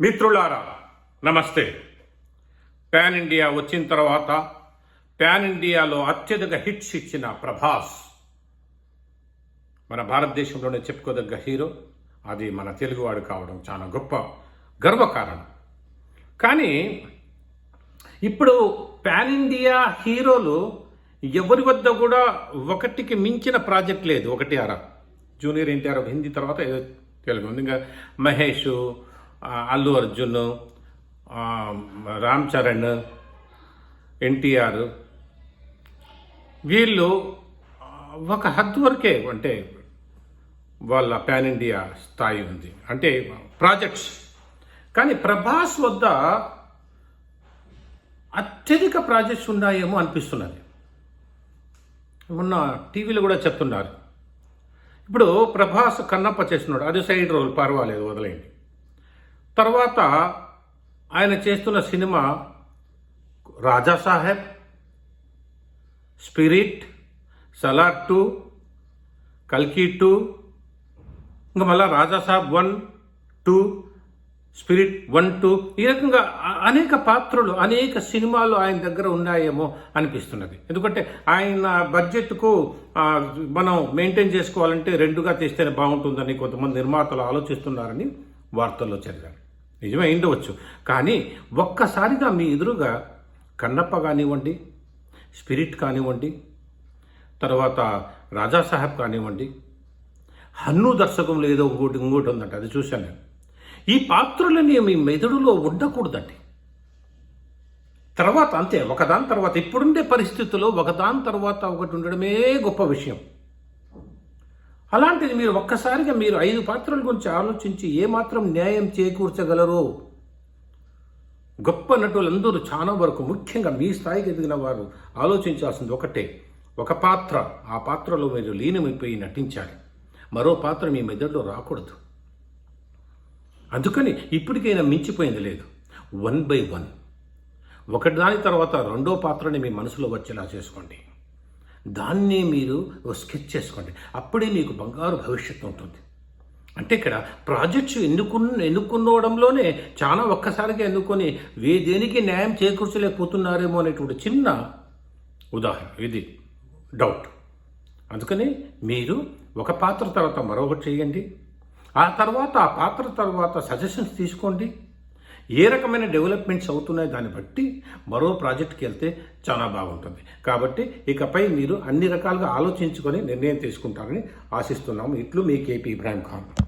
మిత్రులారా నమస్తే. Pan India వచ్చిన తర్వాత పాన్ ఇండియాలో అత్యధిక హిట్స్ ఇచ్చిన ప్రభాస్. మన భారతదేశంలోనే చెప్పుకోదగ్గ హీరో. అది మన తెలుగువాడు కావడం చాలా గొప్ప గర్వకారణం. కానీ ఇప్పుడు పాన్ ఇండియా హీరోలు ఎవరి వద్ద కూడా ఒకటికి మించిన ప్రాజెక్ట్ లేదు. ఒకటి అర జూనియర్ ఎన్టీఆర్ హిందీ తర్వాత ఏదో తెలుగు. ఉంది ఇంకా మహేష్ అల్లు అర్జున్ రామ్ చరణ్ ఎన్టీఆర్. వీళ్ళు ఒక హద్దు వరకే అంటే వాళ్ళ పాన్ ఇండియా స్థాయి ఉంది. అంటే ప్రాజెక్ట్స్. కానీ ప్రభాస్ వద్ద అత్యధిక ప్రాజెక్ట్స్ ఉన్నాయేమో అనిపిస్తున్నది. మొన్న టీవీలో కూడా చెప్తున్నారు. ఇప్పుడు ప్రభాస్ కన్నప్ప చేస్తున్నాడు. అది సైడ్ రోల్ పర్వాలేదు వదిలేయండి. తర్వాత ఆయన చేస్తున్న cinema Raja Saheb Spirit Salaar two కల్కి టూ ఇంకా మళ్ళా Raja Saheb one two Spirit one two ఈ రకంగా అనేక పాత్రలు అనేక సినిమాలు ఆయన దగ్గర ఉన్నాయేమో అనిపిస్తున్నది. ఎందుకంటే ఆయన బడ్జెట్కు మనం మెయింటైన్ చేసుకోవాలంటే రెండుగా తీస్తేనే బాగుంటుందని కొంతమంది నిర్మాతలు ఆలోచిస్తున్నారని వార్తల్లో చదివాను. నిజమే ఉండవచ్చు కానీ ఒక్కసారిగా మీ ఎదురుగా కన్నప్ప కానివ్వండి స్పిరిట్ కానివ్వండి తర్వాత రాజా సాహెబ్ కానివ్వండి హన్ను దర్శకంలో ఏదో ఇంకోటి ఇంకోటి ఉందంట అది చూశాను నేను. ఈ పాత్రలని మీ మెదడులో ఉండకూడదండి. తర్వాత అంతే ఒకదాని తర్వాత ఇప్పుడుండే పరిస్థితుల్లో ఒకదాని తర్వాత ఒకటి ఉండడమే గొప్ప విషయం. అలాంటిది మీరు ఒక్కసారిగా మీరు ఐదు పాత్రల గురించి ఆలోచించి ఏమాత్రం న్యాయం చేకూర్చగలరో? గొప్ప నటులందరూ చాలా వరకు ముఖ్యంగా మీ స్థాయికి ఎదిగిన వారు ఆలోచించాల్సింది ఒకటే. ఒక పాత్ర ఆ పాత్రలో మీరు లీనమైపోయి నటించాలి. మరో పాత్ర మీ మెదడులో రాకూడదు. అందుకని ఇప్పటికైనా మించిపోయింది లేదు. One by one. ఒకటి దాని తర్వాత రెండో పాత్రని మీ మనసులో వచ్చేలా చేసుకోండి. దాన్ని మీరు స్కెచ్ చేసుకోండి. అప్పుడే మీకు బంగారు భవిష్యత్తు ఉంటుంది. అంటే ఇక్కడ ప్రాజెక్ట్స్ ఎన్నుకున్న ఎన్నుకున్నవడంలోనే చాలా ఒక్కసారిగా ఎన్నుకొని వే దేనికి న్యాయం చేకూర్చలేకపోతున్నారేమో అనేటువంటి చిన్న ఉదాహరణ. ఇది డౌట్. అందుకని మీరు ఒక పాత్ర తర్వాత మరొకటి చేయండి. ఆ తర్వాత ఆ పాత్ర తర్వాత సజెషన్స్ తీసుకోండి. ఏ రకమైన డెవలప్మెంట్స్ అవుతున్నాయి దాన్ని బట్టి మరో ప్రాజెక్ట్కి వెళ్తే చాలా బాగుంటుంది. కాబట్టి ఇకపై మీరు అన్ని రకాలుగా ఆలోచించుకొని నిర్ణయం తీసుకుంటారని ఆశిస్తున్నాము. ఇట్లు మీ కేపీ ఇబ్రాహిం ఖాన్.